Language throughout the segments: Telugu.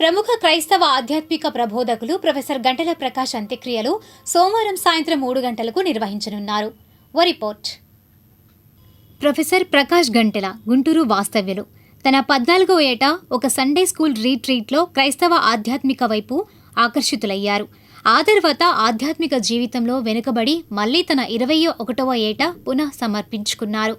ప్రముఖ క్రైస్తవ ఆధ్యాత్మిక ప్రబోధకులు ప్రొఫెసర్ గంటల ప్రకాష్ అంత్యక్రియలు సోమవారం సాయంత్రం మూడు గంటలకు నిర్వహించనున్నారు. ఓ రిపోర్ట్. ప్రొఫెసర్ ప్రకాష్ గంటెల గుంటూరు వాస్తవ్యులు. తన పద్నాలుగో ఏట ఒక సండే స్కూల్ రీట్రీట్లో క్రైస్తవ ఆధ్యాత్మిక వైపు ఆకర్షితులయ్యారు. ఆ తర్వాత ఆధ్యాత్మిక జీవితంలో వెనుకబడి మళ్ళీ తన ఇరవయో ఒకటవ ఏట పునః సమర్పించుకున్నారు.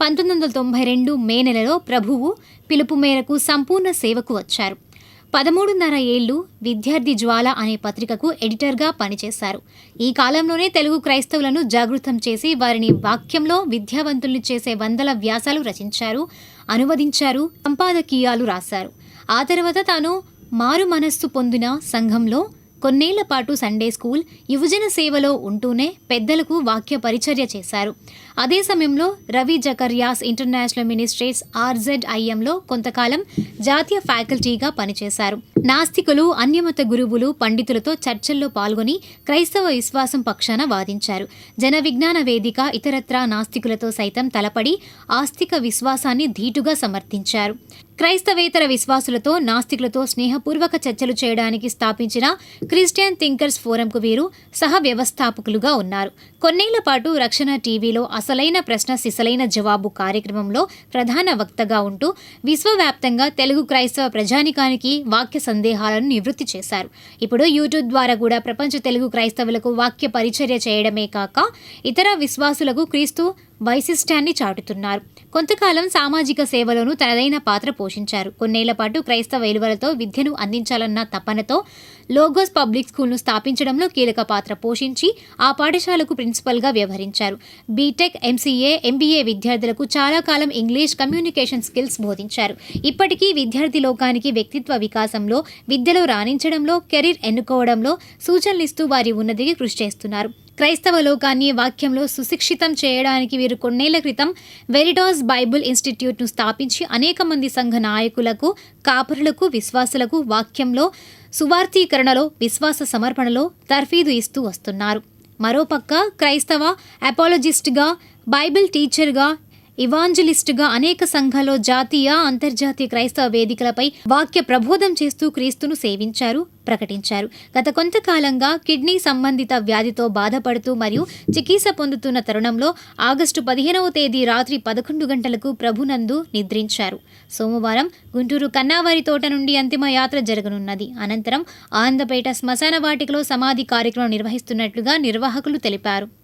పంతొమ్మిది వందల తొంభై రెండు మే నెలలో ప్రభువు పిలుపు మేరకు సంపూర్ణ సేవకు వచ్చారు. పదమూడున్నర ఏళ్ళు విద్యార్థి జ్వాల అనే పత్రికకు ఎడిటర్గా పనిచేశారు. ఈ కాలంలోనే తెలుగు క్రైస్తవులను జాగృతం చేసి వారిని వాక్యంలో విద్యావంతుల్ని చేసే వందల వ్యాసాలు రచించారు అనువదించారు సంపాదకీయాలు రాశారు. ఆ తర్వాత తాను మారు మనస్సు పొందిన సంఘంలో కొన్నేళ్ళ పాటు సండే స్కూల్ యువజన సేవలో ఉంటూనే పెద్దలకు వాక్య పరిచర్య చేశారు. అదే సమయంలో రవి జకర్యాస్ ఇంటర్నేషనల్ మినిస్ట్రేట్స్ ఆర్జెడ్ఐఎంలో కొంతకాలం జాతీయ ఫ్యాకల్టీగా పనిచేశారు. నాస్తికులు అన్యమత గురువులు పండితులతో చర్చల్లో పాల్గొని క్రైస్తవ విశ్వాసం పక్షాన వాదించారు. జన విజ్ఞాన వేదిక ఇతరత్రా నాస్తికులతో సైతం తలపడి ఆస్తిక విశ్వాసాన్ని ధీటుగా సమర్థించారు. క్రైస్తవేతర విశ్వాసులతో నాస్తికులతో స్నేహపూర్వక చర్చలు చేయడానికి స్థాపించిన క్రిస్టియన్ థింకర్స్ ఫోరంకు వీరు సహ వ్యవస్థాపకులుగా ఉన్నారు. కొన్నేళ్ళ పాటు రక్షణ టీవీలో అసలైన ప్రశ్న సిసలైన జవాబు కార్యక్రమంలో ప్రధాన వక్తగా ఉంటూ విశ్వవ్యాప్తంగా తెలుగు క్రైస్తవ ప్రజానికానికి వాక్య సందేహాలను నివృత్తి చేశారు. ఇప్పుడు యూట్యూబ్ ద్వారా కూడా ప్రపంచ తెలుగు క్రైస్తవులకు వాక్య పరిచర్య చేయడమే కాక ఇతర విశ్వాసులకు క్రీస్తు వైశిష్ట్యాన్ని చాటుతున్నారు. కొంతకాలం సామాజిక సేవలోనూ తనదైన పాత్ర పోషించారు. కొన్నేళ్ళ పాటు క్రైస్తవ విలువలతో విద్యను అందించాలన్న తపనతో లోగోస్ పబ్లిక్ స్కూల్ను స్థాపించడంలో కీలక పాత్ర పోషించి ఆ పాఠశాలకు ప్రిన్సిపల్గా వ్యవహరించారు. బీటెక్ ఎంసీఏ ఎంబీఏ విద్యార్థులకు చాలా కాలం ఇంగ్లీష్ కమ్యూనికేషన్ స్కిల్స్ బోధించారు. ఇప్పటికీ విద్యార్థి లోకానికి వ్యక్తిత్వ వికాసంలో విద్యలో రాణించడంలో కెరీర్ ఎన్నుకోవడంలో సూచనలిస్తూ వారి ఉన్నతికి కృషి చేస్తున్నారు. క్రైస్తవ లోకాన్ని వాక్యంలో సుశిక్షితం చేయడానికి వీరు కొన్నేళ్ళ క్రితం వెరిడాస్ బైబుల్ ఇన్స్టిట్యూట్ను స్థాపించి అనేక మంది సంఘ నాయకులకు కాపరులకు విశ్వాసులకు వాక్యంలో సువార్థీకరణలో విశ్వాస సమర్పణలో తర్ఫీదు ఇస్తూ వస్తున్నారు. మరోపక్క క్రైస్తవ అపాలజిస్ట్గా బైబిల్ టీచర్గా ఇవాంజలిస్టుగా అనేక సంఘాల్లో జాతీయ అంతర్జాతీయ క్రైస్తవ వేదికలపై వాక్య ప్రబోధం చేస్తూ క్రీస్తును సేవించారు ప్రకటించారు. గత కొంతకాలంగా కిడ్నీ సంబంధిత వ్యాధితో బాధపడుతూ మరియు చికిత్స పొందుతున్న తరుణంలో ఆగస్టు పదిహేనవ తేదీ రాత్రి పదకొండు గంటలకు ప్రభునందు నిద్రించారు. సోమవారం గుంటూరు కన్నావారి తోట నుండి అంతిమ యాత్ర జరగనున్నది. అనంతరం ఆనందపేట శ్మశాన వాటికలో సమాధి కార్యక్రమం నిర్వహిస్తున్నట్లుగా నిర్వాహకులు తెలిపారు.